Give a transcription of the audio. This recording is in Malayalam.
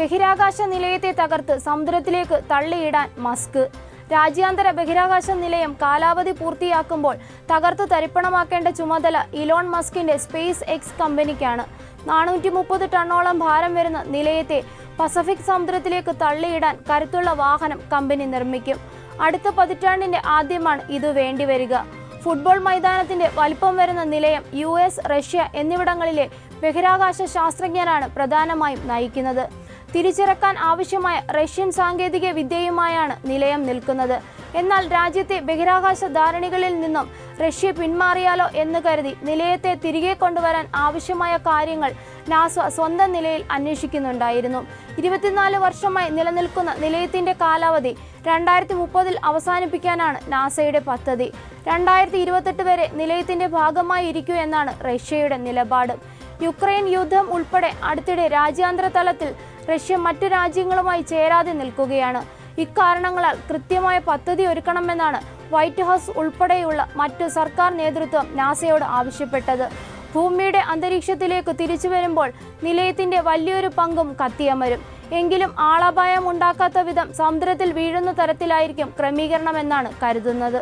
ബഹിരാകാശ നിലയത്തെ തകർത്ത് സമുദ്രത്തിലേക്ക് തള്ളിയിടാൻ മസ്ക്. രാജ്യാന്തര ബഹിരാകാശ നിലയം കാലാവധി പൂർത്തിയാക്കുമ്പോൾ തകർത്ത് തരിപ്പണമാക്കേണ്ട ചുമതല ഇലോൺ മസ്കിന്റെ സ്പേസ് എക്സ് കമ്പനിക്കാണ്. നാനൂറ്റി മുപ്പത് ടണ്ണോളം ഭാരം വരുന്ന നിലയത്തെ പസഫിക് സമുദ്രത്തിലേക്ക് തള്ളിയിടാൻ കരുത്തുള്ള വാഹനം കമ്പനി നിർമ്മിക്കും. അടുത്ത പതിറ്റാണ്ടിന്റെ ആദ്യമാണ് ഇത് വേണ്ടിവരിക. ഫുട്ബോൾ മൈതാനത്തിന്റെ വലിപ്പം വരുന്ന നിലയം യു റഷ്യ എന്നിവിടങ്ങളിലെ ബഹിരാകാശ ശാസ്ത്രജ്ഞരാണ് പ്രധാനമായും നയിക്കുന്നത്. തിരിച്ചിറക്കാൻ ആവശ്യമായ റഷ്യൻ സാങ്കേതിക വിദ്യയുമായാണ് നിലയം നിൽക്കുന്നത്. എന്നാൽ രാജ്യത്തെ ബഹിരാകാശ ധാരണികളിൽ നിന്നും റഷ്യ പിന്മാറിയാലോ എന്ന് കരുതി നിലയത്തെ തിരികെ കൊണ്ടുവരാൻ ആവശ്യമായ കാര്യങ്ങൾ നാസ സ്വന്തം നിലയിൽ അന്വേഷിക്കുന്നുണ്ടായിരുന്നു. ഇരുപത്തിനാല് വർഷമായി നിലനിൽക്കുന്ന നിലയത്തിന്റെ കാലാവധി രണ്ടായിരത്തി മുപ്പതിൽ അവസാനിപ്പിക്കാനാണ് നാസയുടെ പദ്ധതി. രണ്ടായിരത്തി ഇരുപത്തെട്ട് വരെ നിലയത്തിന്റെ ഭാഗമായി ഇരിക്കൂ എന്നാണ് റഷ്യയുടെ നിലപാട്. യുക്രൈൻ യുദ്ധം ഉൾപ്പെടെ അടുത്തിടെ രാജ്യാന്തര തലത്തിൽ റഷ്യ മറ്റു രാജ്യങ്ങളുമായി ചേരാതെ നിൽക്കുകയാണ്. ഇക്കാരണങ്ങളാൽ കൃത്യമായ പദ്ധതി ഒരുക്കണമെന്നാണ് വൈറ്റ് ഹൗസ് ഉൾപ്പെടെയുള്ള മറ്റു സർക്കാർ നേതൃത്വം നാസയോട് ആവശ്യപ്പെട്ടത്. ഭൂമിയുടെ അന്തരീക്ഷത്തിലേക്ക് തിരിച്ചു വരുമ്പോൾ നിലയത്തിന്റെ വലിയൊരു പങ്കും കത്തിയമരും. എങ്കിലും ആളപായം ഉണ്ടാക്കാത്ത വിധം സമുദ്രത്തിൽ വീഴുന്ന തരത്തിലായിരിക്കും ക്രമീകരണമെന്നാണ് കരുതുന്നത്.